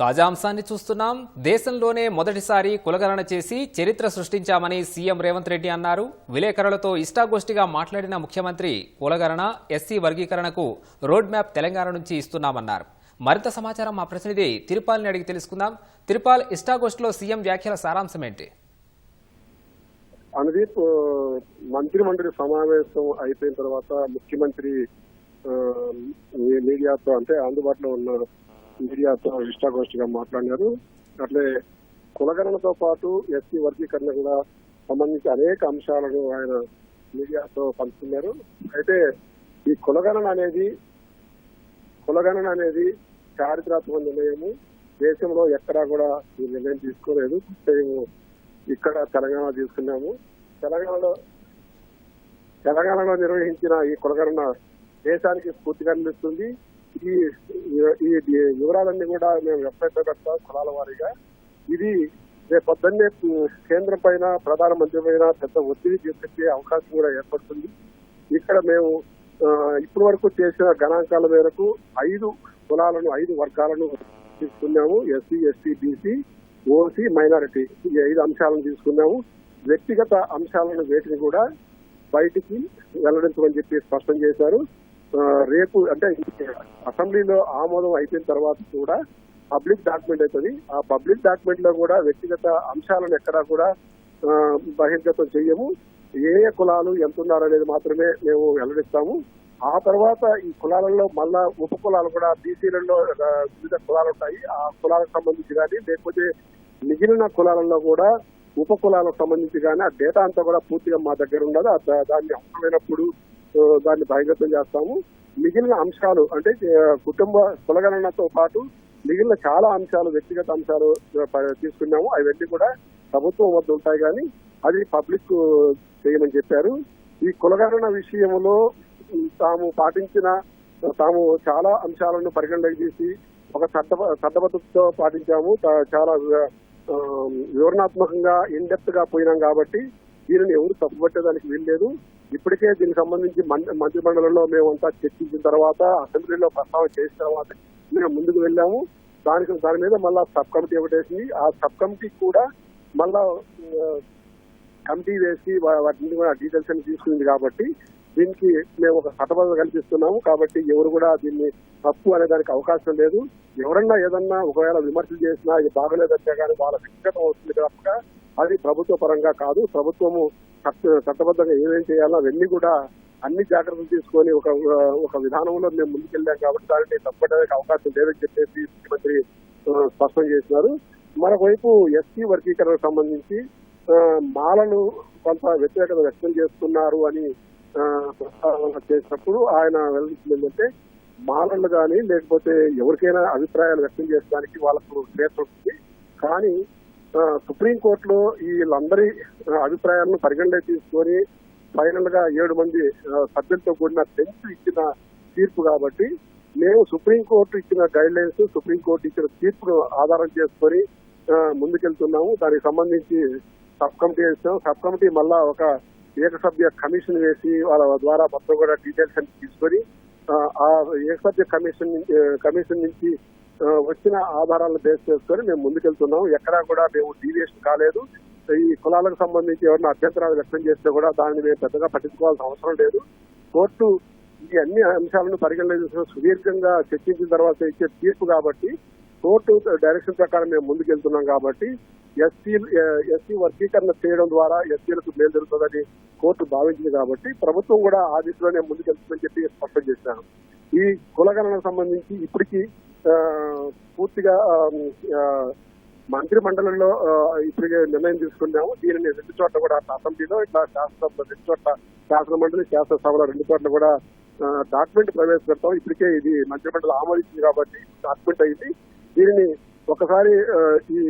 తాజా అంశాన్ని చూస్తున్నాం. దేశంలోనే మొదటిసారి కులగణన చేసి చరిత్ర సృష్టించామని సీఎం రేవంత్ రెడ్డి అన్నారు. విలేకరులతో ఇష్టాగోష్ఠిగా మాట్లాడిన ముఖ్యమంత్రి కులగణన ఎస్సీ వర్గీకరణకు రోడ్ మ్యాప్ తెలంగాణ నుంచి ఇస్తున్నామన్నారు. మరింత సమాచారం మా ప్రతినిధి తిరుపాల్ని అడిగి తెలుసుకుందాం. తిరుపాల్ ఇష్టాగోష్ఠిలో సీఎం వ్యాఖ్యల సారాంశం ఏంటి? అనుదీప్ మంత్రి మండలి సమావేశం అయిపోయిన తర్వాత ముఖ్యమంత్రి మీడియాతో అంటే అందుబాటులో ఉన్న మీడియాతో ఇష్టాగోష్ఠిగా మాట్లాడినారు. అట్లే కులగణనతో పాటు ఎస్సీ వర్గీకరణ కూడా సంబంధించి అనేక అంశాలను ఆయన మీడియాతో పంచుకున్నారు. అయితే ఈ కులగణన అనేది కులగణన అనేది చారిత్రాత్మక నిర్ణయము దేశంలో ఎక్కడా కూడా ఈ నిర్ణయం తీసుకోలేదు. మేము ఇక్కడ తెలంగాణ తీసుకున్నాము. తెలంగాణలో తెలంగాణలో నిర్వహించిన ఈ కులగణన దేశానికి స్ఫూర్తిగా నిలుస్తుంది. ఈ ఈ వివరాలన్నీ కూడా మేము వెబ్సైట్లో కులాల వారీగా ఇది రేపు పొద్దున్నే కేంద్రం పైన ప్రధానమంత్రి పైన పెద్ద ఒత్తిడి తీసుకొచ్చే అవకాశం కూడా ఏర్పడుతుంది. ఇక్కడ మేము ఇప్పటి వరకు చేసిన గణాంకాల మేరకు ఐదు కులాలను ఐదు వర్గాలను తీసుకున్నాము. SC ST BC OC minority ఈ ఐదు అంశాలను తీసుకున్నాము. వ్యక్తిగత అంశాలను వేటిని కూడా బయటికి వెల్లడించమని చెప్పి స్పష్టం చేశారు. రేపు అంటే అసెంబ్లీలో ఆమోదం అయిపోయిన తర్వాత కూడా పబ్లిక్ డాక్యుమెంట్ అవుతుంది. ఆ పబ్లిక్ డాక్యుమెంట్లో కూడా వ్యక్తిగత అంశాలను ఎక్కడా కూడా బహిర్గతం చెయ్యము. ఏ ఏ కులాలు ఎంత ఉన్నారనేది మాత్రమే మేము వెల్లడిస్తాము. ఆ తర్వాత ఈ కులాలలో మళ్ళా ఉప కులాలు కూడా బీసీలలో వివిధ కులాలు ఉంటాయి. ఆ కులాలకు సంబంధించి కానీ లేకపోతే మిగిలిన కులాలలో కూడా ఉప కులాలకు సంబంధించి కానీ ఆ డేటా అంతా కూడా పూర్తిగా మా దగ్గర ఉండదు. దాన్ని అవసరమైనప్పుడు దాన్ని బహిర్గతం చేస్తాము. మిగిలిన అంశాలు అంటే కుటుంబ కులగణనతో పాటు మిగిలిన చాలా అంశాలు వ్యక్తిగత అంశాలు తీసుకున్నాము. అవన్నీ కూడా ప్రభుత్వం వద్ద ఉంటాయి కానీ అది పబ్లిక్ చేయమని చెప్పారు. ఈ కులగణన విషయంలో తాము పాటించిన తాము చాలా అంశాలను పరిగణలోకి తీసి ఒక చట్ట చట్టబద్ధతతో పాటించాము. చాలా వివరణాత్మకంగా వివరణాత్మకంగా ఇన్డెప్త్గా పోయినాం కాబట్టి దీనిని ఎవరు తప్పుపట్టేదానికి వీల్లేదు ఇప్పటికే దీనికి సంబంధించి మం- మంత్రి మండలిలో మేమంతా చర్చించిన తర్వాత అసెంబ్లీలో ప్రస్తావన చేసిన తర్వాత మేము ముందుకు వెళ్ళాము. దానికి దాని మీద మళ్ళా సబ్ కమిటీ ఒకటేసింది ఆ సబ్ కమిటీ కూడా మళ్ళా కమిటీ వేసి వాటిని కూడా డీటెయిల్స్ అని తీసుకుంది కాబట్టి దీనికి మేము ఒక చట్టబద్ధత కల్పిస్తున్నాము. కాబట్టి ఎవరు కూడా దీన్ని తప్పు అనే దానికి అవకాశం లేదు. ఎవరన్నా ఏదన్నా ఒకవేళ విమర్శలు చేసినా ఇది బాగలేదంటే కానీ వాళ్ళ వ్యక్తిగతం అవుతుంది తప్ప అది ప్రభుత్వ పరంగా కాదు ప్రభుత్వము చట్టబద్ధంగా ఏమేం చేయాలో అవన్నీ కూడా అన్ని జాగ్రత్తలు తీసుకొని ఒక ఒక విధానంలో మేము ముందుకెళ్ళాం కాబట్టి దానికి తప్పడానికి అవకాశం లేదని చెప్పేసి ముఖ్యమంత్రి స్పష్టం చేసినారు. మరోవైపు ఎస్సీ వర్గీకరణకు సంబంధించి మాలను కొంత వ్యతిరేకత వ్యక్తం చేస్తున్నారు అని ప్రస్తావన చేసినప్పుడు ఆయన వెల్లడించింది ఏంటంటే మాలలు కానీ లేకపోతే ఎవరికైనా అభిప్రాయాలు వ్యక్తం చేయడానికి వాళ్ళకు స్వేచ్ఛ ఉంటుంది. కానీ సుప్రీంకోర్టులో వీళ్ళందరి అభిప్రాయాలను పరిగణలోకి తీసుకొని ఫైనల్గా ఏడు మంది సభ్యులతో కూడిన బెంచ్ ఇచ్చిన తీర్పు కాబట్టి మేము సుప్రీంకోర్టు ఇచ్చిన గైడ్ లైన్స్ సుప్రీంకోర్టు ఇచ్చిన తీర్పును ఆధారం చేసుకొని ముందుకెళ్తున్నాము. దానికి సంబంధించి సబ్ కమిటీ వేసాం సబ్ కమిటీ మళ్ళా ఒక ఏకసభ్య కమిషన్ వేసి వాళ్ళ ద్వారా మొత్తం కూడా డీటెయిల్స్ అన్ని తీసుకొని ఆ, ఏకసభ్య కమిషన్ నుంచి- కమిషన్ నుంచి వచ్చిన ఆధారాలను బేస్ చేసుకొని మేము ముందుకెళ్తున్నాం. ఎక్కడా కూడా మేము డీవియేషన్ కాలేదు. ఈ కులాలకు సంబంధించి ఎవరైనా అభ్యంతరాలు వ్యక్తం చేస్తే కూడా దాన్ని మేము పెద్దగా పట్టించుకోవాల్సిన అవసరం లేదు. కోర్టు ఈ అన్ని అంశాలను పరిగణలోకి తీసుకుని సుదీర్ఘంగా చర్చించిన తర్వాత ఇచ్చే తీర్పు కాబట్టి కోర్టు డైరెక్షన్ ప్రకారం మేము ముందుకెళ్తున్నాం కాబట్టి ఎస్సీ ఎస్సీ వర్గీకరణ చేయడం ద్వారా ఎస్సీలకు మేలు జరుగుతుందని కోర్టు భావించింది కాబట్టి ప్రభుత్వం కూడా ఆ దిశలోనే ముందుకెళ్తుందని చెప్పి స్పష్టం చేశాను ఈ కులగణనకు సంబంధించి ఇప్పటికీ పూర్తిగా మంత్రి మండలిలో ఇప్పటికే నిర్ణయం తీసుకున్నాము. దీనిని రెండు చోట్ల కూడా అసెంబ్లీలో ఇట్లా శాసనసభ రెండు చోట్ల శాసన మండలి శాసనసభలో రెండు చోట్ల కూడా డాక్యుమెంట్ ప్రవేశపెడతాం ఇప్పటికే ఇది మంత్రి మండలి ఆమోదించింది కాబట్టి డాక్యుమెంట్ అయింది. దీనిని ఒకసారి ఈ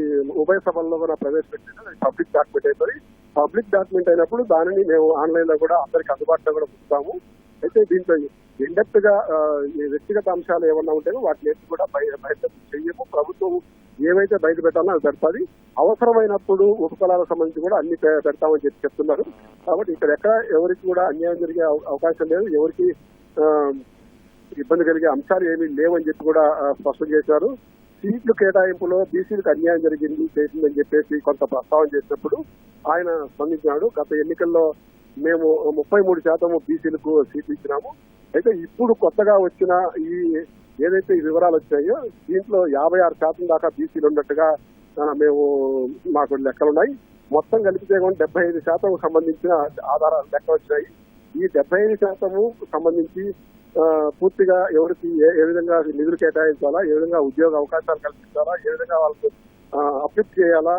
ఉభయ సభల్లో కూడా ప్రవేశపెట్టిన పబ్లిక్ డాక్యుమెంట్ అయిపోయి పబ్లిక్ డాక్యుమెంట్ అయినప్పుడు దానిని మేము ఆన్లైన్లో కూడా అందరికి అందుబాటులో కూడా ఉంచుతాము. అయితే దీంట్లో ఇండెప్త్గా ఈ వ్యక్తిగత అంశాలు ఏమన్నా ఉంటాయో వాటిని కూడా బయట చెయ్యము. ప్రభుత్వం ఏవైతే బయట పెట్టాలో అది పెడతాది. అవసరమైనప్పుడు ఉపకులాలకు సంబంధించి కూడా అన్ని పెడతామని చెప్పి చెప్తున్నారు. కాబట్టి ఇక్కడ ఎక్కడ ఎవరికి కూడా అన్యాయం జరిగే అవకాశం లేదు. ఎవరికి ఇబ్బంది కలిగే అంశాలు ఏమీ లేవని చెప్పి కూడా స్పష్టం చేశారు. సీట్లు కేటాయింపులో బీసీలకు అన్యాయం జరిగింది చేసిందని చెప్పేసి కొంత ప్రస్తావన చేసినప్పుడు ఆయన స్పందించినాడు. గత ఎన్నికల్లో మేము ముప్పై మూడు శాతం బీసీలకు సీట్లు ఇచ్చినాము. అయితే ఇప్పుడు కొత్తగా వచ్చిన ఈ ఏదైతే ఈ వివరాలు వచ్చాయో దీంట్లో యాభై ఆరు శాతం దాకా బీసీలు ఉన్నట్టుగా మేము మాకు లెక్కలున్నాయి. మొత్తం కలిపితే డెబ్బై ఐదు శాతం సంబంధించిన ఆధారాలు లెక్క వచ్చాయి ఈ డెబ్బై ఐదు శాతము సంబంధించి పూర్తిగా ఎవరికి ఏ ఏ విధంగా నిధులు కేటాయించాలా ఏ విధంగా ఉద్యోగ అవకాశాలు కల్పించాలా ఏ విధంగా వాళ్ళకు అప్లిక్ చేయాలా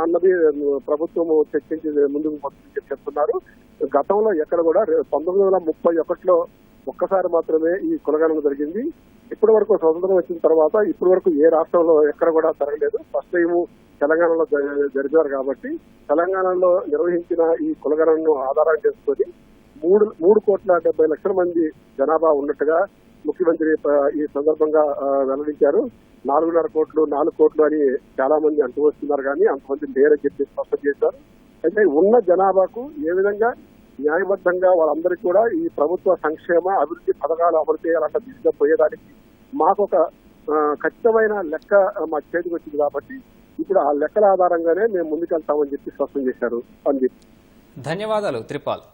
అన్నది ప్రభుత్వం చర్చించి ముందుకు పోతుందని చెప్తున్నారు. గతంలో ఎక్కడ కూడా పంతొమ్మిది వందల ముప్పై ఒకటిలో ఒక్కసారి మాత్రమే ఈ కులగణన జరిగింది. ఇప్పటి వరకు స్వతంత్రం వచ్చిన తర్వాత ఇప్పటి వరకు ఏ రాష్ట్రంలో ఎక్కడ కూడా జరగలేదు. ఫస్ట్ టైం తెలంగాణలో జ- జరిగారు కాబట్టి తెలంగాణలో నిర్వహించిన ఈ కులగణను ఆధారం చేసుకొని మూడు మూడు కోట్ల డెబ్బై లక్షల మంది జనాభా ఉన్నట్టుగా ముఖ్యమంత్రి ఈ సందర్భంగా వెల్లడించారు. నాలుగున్నర కోట్లు నాలుగు కోట్లు అని చాలా మంది అంటూ వస్తున్నారు కానీ అంతమంది లేరని చెప్పి స్పష్టం చేశారు. అయితే ఉన్న జనాభాకు ఏ విధంగా న్యాయబద్ధంగా వాళ్ళందరికీ కూడా ఈ ప్రభుత్వ సంక్షేమ అభివృద్ధి పథకాలు అమలు చేయాలన్న దిశగా పోయేదానికి మాకు ఒక ఖచ్చితమైన లెక్క మా చేతికి వచ్చింది కాబట్టి ఇప్పుడు ఆ లెక్కల ఆధారంగానే మేము ముందుకెళ్తామని చెప్పి స్పష్టం చేశారు. అని ధన్యవాదాలు త్రిపాల్.